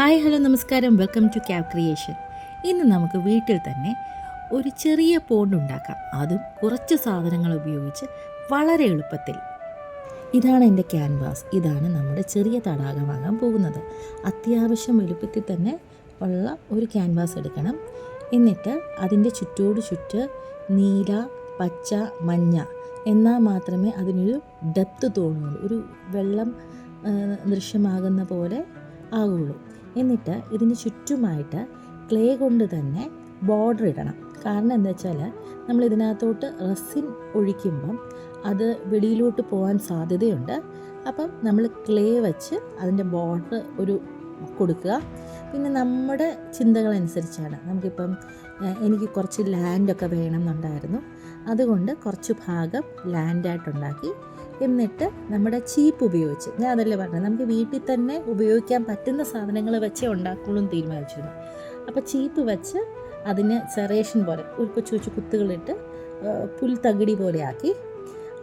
Hi hello നമസ്കാരം. Welcome to cab creation. ഇന്ന് നമുക്ക് വീട്ടിൽ തന്നെ ഒരു ചെറിയ പോണ്ട് ഉണ്ടാക്കാം. അതും കുറച്ച് സാധനങ്ങൾ ഉപയോഗിച്ച് വളരെ എളുപ്പത്തിൽ. ഇതാണ് എന്റെ ക്യാൻവാസ്. ഇതാണ് നമ്മുടെ ചെറിയ തടാകമാകാൻ പോകുന്നത്. അത്യാവശ്യം എളുപ്പത്തിൽ തന്നെ ഉള്ള ഒരു ക്യാൻവാസ് എടുക്കണം. എന്നിട്ട് അതിന്റെ ചുറ്റോട് ചുറ്റ് നീല പച്ച മഞ്ഞ എന്നാൽ മാത്രമേ അതിനൊരു ഡെപ്ത് തോന്നുള്ളൂ. ഒരു വെള്ളം ദൃശ്യമാകുന്ന പോലെ ആകുള്ളൂ. എന്നിട്ട് ഇതിന് ചുറ്റുമായിട്ട് ക്ലേ കൊണ്ട് തന്നെ ബോർഡർ ഇടണം. കാരണം എന്താ വെച്ചാൽ നമ്മൾ ഇതിനകത്തോട്ട് റസിൻ ഒഴിക്കുമ്പം അത് വെളിയിലോട്ട് പോകാൻ സാധ്യതയുണ്ട്. അപ്പം നമ്മൾ ക്ലേ വെച്ച് അതിന്റെ ബോർഡർ ഒരു കൊടുക്കുക. പിന്നെ നമ്മുടെ ചിന്തകളനുസരിച്ചാണ് നമുക്കിപ്പം എനിക്ക് കുറച്ച് ലാൻഡൊക്കെ വേണമെന്നുണ്ടായിരുന്നു. അതുകൊണ്ട് കുറച്ച് ഭാഗം ലാൻഡായിട്ടുണ്ടാക്കി എന്നിട്ട് നമ്മുടെ ചീപ്പ് ഉപയോഗിച്ച് ഞാൻ അതല്ലേ പറഞ്ഞത് നമുക്ക് വീട്ടിൽ തന്നെ ഉപയോഗിക്കാൻ പറ്റുന്ന സാധനങ്ങൾ വെച്ചേ ഉണ്ടാക്കുള്ളൂ എന്ന് തീരുമാനിച്ചിരുന്നു. അപ്പോൾ ചീപ്പ് വെച്ച് അതിന് സെറേഷൻ പോലെ ഒരു കൊച്ചു കൊച്ചു കുത്തുകളിട്ട് പുൽത്തകിടി പോലെ ആക്കി.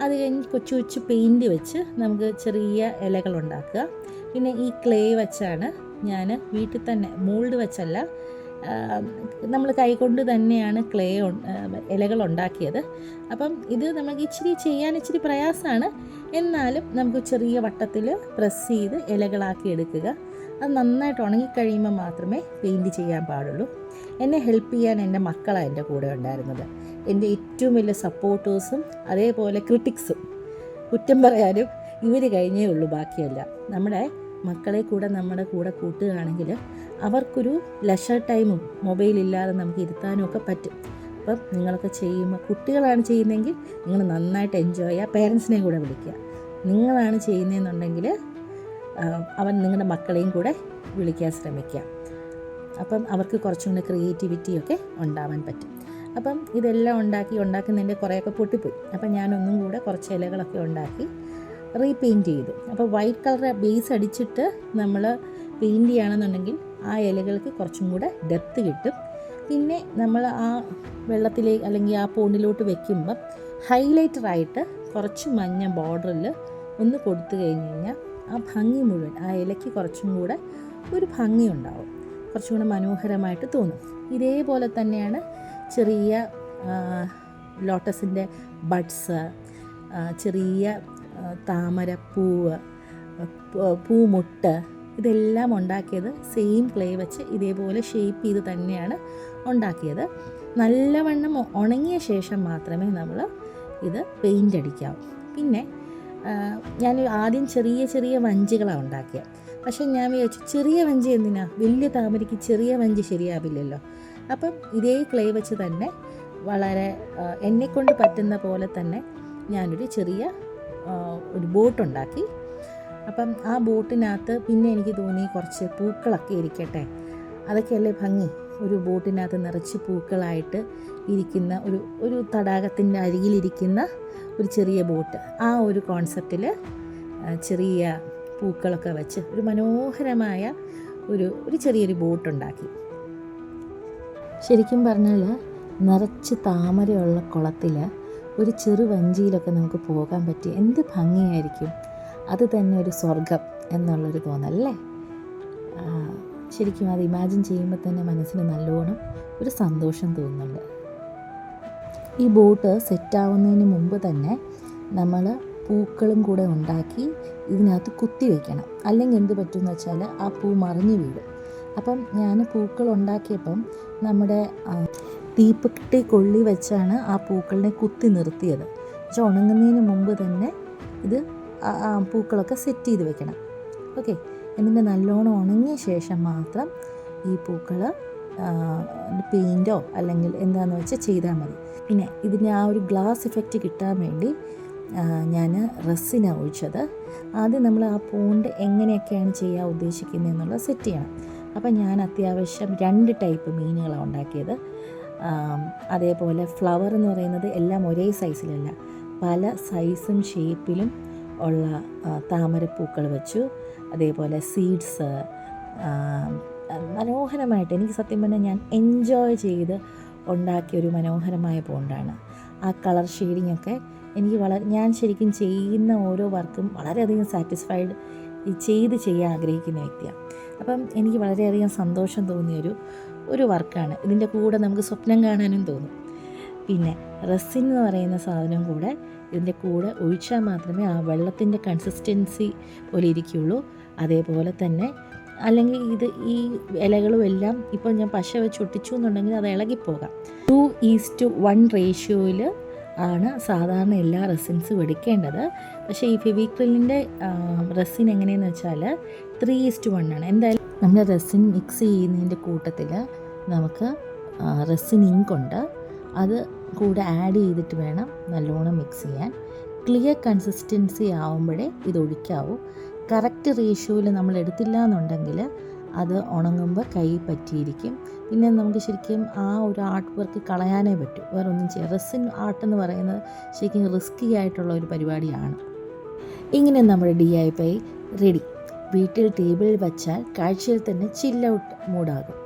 അത് കഴിഞ്ഞ് കൊച്ചു കൊച്ചു പെയിന്റ് വെച്ച് നമുക്ക് ചെറിയ ഇലകൾ ഉണ്ടാക്കുക. പിന്നെ ഈ ക്ലേ വെച്ചാണ് ഞാൻ വീട്ടിൽ തന്നെ മോൾഡ് വെച്ചല്ല നമ്മൾ കൈകൊണ്ട് തന്നെയാണ് ക്ലേ ഇലകൾ ഉണ്ടാക്കിയത്. അപ്പം ഇത് നമുക്ക് ഇച്ചിരി ചെയ്യാൻ ഇച്ചിരി പ്രയാസമാണ്. എന്നാലും നമുക്ക് ചെറിയ വട്ടത്തിൽ പ്രസ് ചെയ്ത് ഇലകളാക്കി എടുക്കുക. അത് നന്നായിട്ട് ഉണങ്ങിക്കഴിയുമ്പോൾ മാത്രമേ പെയിന്റ് ചെയ്യാൻ പാടുള്ളൂ. എന്നെ ഹെൽപ്പ് ചെയ്യാൻ എന്റെ മക്കളാണ് എന്റെ കൂടെ ഉണ്ടായിരുന്നത്. എന്റെ ഏറ്റവും വലിയ സപ്പോർട്ടേഴ്സും അതേപോലെ ക്രിട്ടിക്സും. കുറ്റം പറയാനും ഇവർ കഴിഞ്ഞേ ഉള്ളൂ ബാക്കിയല്ല. നമ്മുടെ മക്കളെ കൂടെ നമ്മുടെ കൂടെ കൂട്ടുകയാണെങ്കിൽ അവർക്കൊരു ലഷർ ടൈമും മൊബൈൽ ഇല്ലാതെ നമുക്ക് ഇരുത്താനും ഒക്കെ പറ്റും. അപ്പം നിങ്ങളൊക്കെ ചെയ്യുമ്പോൾ കുട്ടികളാണ് ചെയ്യുന്നതെങ്കിൽ നിങ്ങൾ നന്നായിട്ട് എൻജോയ് ചെയ്യുക. പേരൻസിനെയും കൂടെ വിളിക്കുക. നിങ്ങളാണ് ചെയ്യുന്നതെന്നുണ്ടെങ്കിൽ അവൻ നിങ്ങളുടെ മക്കളെയും കൂടെ വിളിക്കാൻ ശ്രമിക്കുക. അപ്പം അവർക്ക് കുറച്ചും കൂടെ ക്രിയേറ്റിവിറ്റിയൊക്കെ ഉണ്ടാവാൻ പറ്റും. അപ്പം ഇതെല്ലാം ഉണ്ടാക്കി ഉണ്ടാക്കുന്നതിന്റെ കുറേയൊക്കെ പൊട്ടിപ്പോയി. അപ്പം ഞാനൊന്നും കൂടെ കുറച്ച് ഇലകളൊക്കെ ഉണ്ടാക്കി റീപെയിന്റ് ചെയ്തു. അപ്പോൾ വൈറ്റ് കളർ ബേസ് അടിച്ചിട്ട് നമ്മൾ പെയിന്റ് ചെയ്യുകയാണെന്നുണ്ടെങ്കിൽ ആ ഇലകൾക്ക് കുറച്ചും കൂടെ ഡെപ്ത് കിട്ടും. പിന്നെ നമ്മൾ ആ വെള്ളത്തിലേക്ക് അല്ലെങ്കിൽ ആ പോണ്ടിലോട്ട് വെക്കുമ്പം ഹൈലൈറ്ററായിട്ട് കുറച്ച് മഞ്ഞ ബോർഡറിൽ ഒന്ന് കൊടുത്തു കഴിഞ്ഞ് കഴിഞ്ഞാൽ ആ ഭംഗി മുഴുവൻ ആ ഇലയ്ക്ക് കുറച്ചും കൂടെ ഒരു ഭംഗി ഉണ്ടാവും. കുറച്ചും കൂടെ മനോഹരമായിട്ട് തോന്നും. ഇതേപോലെ തന്നെയാണ് ചെറിയ ലോട്ടസിന്റെ ബഡ്സ് ചെറിയ താമരപ്പൂവ് പൂവ് പൂമുട്ട് ഇതെല്ലാം ഉണ്ടാക്കിയത് സെയിം ക്ലേ വെച്ച് ഇതേപോലെ ഷേപ്പ് ചെയ്ത് തന്നെയാണ് ഉണ്ടാക്കിയത്. നല്ലവണ്ണം ഉണങ്ങിയ ശേഷം മാത്രമേ നമ്മൾ ഇത് പെയിന്റ് അടിക്കാവൂ. പിന്നെ ഞാൻ ആദ്യം ചെറിയ ചെറിയ വഞ്ചികളാണ് ഉണ്ടാക്കിയത് പക്ഷെ ഞാൻ വിചാരിച്ചു ചെറിയ വഞ്ചി എന്തിനാ? വലിയ താമരയ്ക്ക് ചെറിയ വഞ്ചി ശരിയാവില്ലല്ലോ. അപ്പം ഇതേ ക്ലേ വെച്ച് തന്നെ വളരെ എന്നെക്കൊണ്ട് പറ്റുന്ന പോലെ തന്നെ ഞാനൊരു ചെറിയ ഒരു ബോട്ടുണ്ടാക്കി. അപ്പം ആ ബോട്ടിനകത്ത് പിന്നെ എനിക്ക് തോന്നി കുറച്ച് പൂക്കളൊക്കെ ഇരിക്കട്ടെ. അതൊക്കെയല്ലേ ഭംഗി? ഒരു ബോട്ടിനകത്ത് നിറച്ച് പൂക്കളായിട്ട് ഇരിക്കുന്ന ഒരു ഒരു തടാകത്തിന്റെ അരികിലിരിക്കുന്ന ഒരു ചെറിയ ബോട്ട്. ആ ഒരു കോൺസെപ്റ്റിൽ ചെറിയ പൂക്കളൊക്കെ വെച്ച് ഒരു മനോഹരമായ ഒരു ഒരു ചെറിയൊരു ബോട്ടുണ്ടാക്കി. ശരിക്കും പറഞ്ഞാൽ നിറച്ച് താമരയുള്ള കുളത്തിൽ ഒരു ചെറു വഞ്ചിയിലൊക്കെ നമുക്ക് പോകാൻ പറ്റി എന്ത് ഭംഗിയായിരിക്കും? അത് തന്നെ ഒരു സ്വർഗം എന്നുള്ളൊരു തോന്നല്ലേ ആ, ശരിക്കും അത് ഇമാജിൻ ചെയ്യുമ്പോൾ തന്നെ മനസ്സിന് നല്ലോണം ഒരു സന്തോഷം തോന്നുന്നുണ്ട്. ഈ ബോട്ട് സെറ്റാവുന്നതിന് മുമ്പ് തന്നെ നമ്മൾ പൂക്കളും കൂടെ ഉണ്ടാക്കി ഇതിനകത്ത് കുത്തി വയ്ക്കണം അല്ലെങ്കിൽ എന്ത് പറ്റുമെന്ന് വെച്ചാൽ ആ പൂ മറിഞ്ഞു വീഴും. അപ്പം ഞാൻ പൂക്കൾ ഉണ്ടാക്കിയപ്പം നമ്മുടെ തീപ്പെട്ടി കൊള്ളി വെച്ചാണ് ആ പൂക്കളിനെ കുത്തി നിർത്തിയത്. പക്ഷെ ഉണങ്ങുന്നതിന് മുമ്പ് തന്നെ ഇത് ആ- പൂക്കളൊക്കെ സെറ്റ് ചെയ്ത് വെക്കണം. ഓക്കെ എന്നിട്ട് നല്ലോണം ഉണങ്ങിയ ശേഷം മാത്രം ഈ പൂക്കൾ പെയിന്റോ അല്ലെങ്കിൽ എന്താണെന്ന് വെച്ചാൽ ചെയ്താൽ മതി. പിന്നെ ഇതിന് ആ ഒരു ഗ്ലാസ് ഇഫക്റ്റ് കിട്ടാൻ വേണ്ടി ഞാൻ റസ്സിനാണ് ഒഴിച്ചത്. ആദ്യം നമ്മൾ ആ പൂണ്ട് എങ്ങനെയൊക്കെയാണ് ചെയ്യാൻ ഉദ്ദേശിക്കുന്നത് എന്നുള്ളത് സെറ്റ് ചെയ്യണം. അപ്പം ഞാൻ അത്യാവശ്യം രണ്ട് ടൈപ്പ് മീനുകളാണ് ഉണ്ടാക്കിയത്. അതേപോലെ ഫ്ലവർ എന്ന് പറയുന്നത് എല്ലാം ഒരേ സൈസിലല്ല പല സൈസും ഷേപ്പിലും ഉള്ള താമരപ്പൂക്കൾ വെച്ചു. അതേപോലെ സീഡ്സ് മനോഹരമായിട്ട് എനിക്ക് സത്യം പറഞ്ഞാൽ ഞാൻ എൻജോയ് ചെയ്ത് ഉണ്ടാക്കിയ ഒരു മനോഹരമായ പോണ്ടാണ് ആ കളർ ഷെയ്ഡിങ് ഒക്കെ എനിക്ക് വളരെ ഞാൻ ശരിക്കും ചെയ്യുന്ന ഓരോ വർക്കും വളരെയധികം സാറ്റിസ്ഫൈഡ് ചെയ്ത് ചെയ്യാൻ ആഗ്രഹിക്കുന്ന വ്യക്തിയാണ്. അപ്പം എനിക്ക് വളരെയധികം സന്തോഷം തോന്നിയൊരു ഒരു വർക്കാണ്. ഇതിന്റെ കൂടെ നമുക്ക് സ്വപ്നം കാണാനും തോന്നും. പിന്നെ റസിൻ എന്ന് പറയുന്ന സാധനം കൂടെ ഇതിന്റെ കൂടെ ഒഴിച്ചാൽ മാത്രമേ ആ വെള്ളത്തിന്റെ കൺസിസ്റ്റൻസി പോലെ ഇരിക്കുകയുള്ളൂ. അതേപോലെ തന്നെ അല്ലെങ്കിൽ ഇത് ഈ ഇലകളും എല്ലാം ഇപ്പോൾ ഞാൻ പശ വെച്ച് ഒട്ടിച്ചു എന്നുണ്ടെങ്കിൽ അത് ഇളകിപ്പോകാം. ടു ഈസ്റ്റ് വൺ റേഷ്യോയിൽ ആണ് സാധാരണ എല്ലാ റെസിൻസും എടുക്കേണ്ടത് പക്ഷേ ഈ ഫെവിക്രിലിന്റെ റെസിൻ എങ്ങനെയെന്ന് വെച്ചാൽ ത്രീ ഈസ്റ്റ് വൺ ആണ്. എന്തായാലും നമ്മൾ റെസിൻ മിക്സ് ചെയ്യുന്നതിന്റെ കൂട്ടത്തിൽ നമുക്ക് റെസിൻ ഇങ്ക് ഉണ്ട്. അത് കൂടെ ആഡ് ചെയ്തിട്ട് വേണം നല്ലോണം മിക്സ് ചെയ്യാൻ. ക്ലിയർ കൺസിസ്റ്റൻസി ആവുമ്പോഴേ ഇത് ഒഴിക്കാവൂ. കറക്റ്റ് റേഷ്യോയിൽ നമ്മൾ എടുത്തില്ല എന്നുണ്ടെങ്കിൽ അത് ഉണങ്ങുമ്പോൾ കൈ പറ്റിയിരിക്കും. പിന്നെ നമുക്ക് ശരിക്കും ആ ഒരു ആർട്ട് വർക്ക് കളയാനേ പറ്റൂ. വേറെ ഒന്നും ചെയ്യാം റെസിൻ ആർട്ട് എന്ന് പറയുന്നത് ശരിക്കും റിസ്കി ആയിട്ടുള്ള ഒരു പരിപാടിയാണ്. ഇങ്ങനെ നമ്മുടെ ഡി ഐ പൈ റെഡി വീട്ടിൽ ടേബിളിൽ വച്ചാൽ കാഴ്ചയിൽ തന്നെ ചില്ല ഔട്ട് മൂടാകും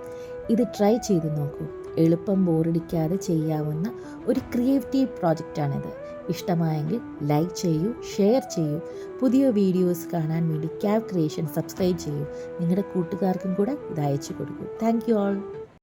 ഇത് ട്രൈ ചെയ്ത് നോക്കൂ. എളുപ്പം ബോറടിക്കാതെ ചെയ്യാവുന്ന ഒരു ക്രിയേറ്റീവ് പ്രോജക്റ്റാണിത് ഇഷ്ടമായെങ്കിൽ ലൈക്ക് ചെയ്യൂ ഷെയർ ചെയ്യൂ. പുതിയ വീഡിയോസ് കാണാൻ വേണ്ടി ക്യാബ് ക്രിയേഷൻ സബ്സ്ക്രൈബ് ചെയ്യൂ. നിങ്ങളുടെ കൂട്ടുകാർക്കും കൂടെ ഇത് അയച്ചു കൊടുക്കൂ. Thank you all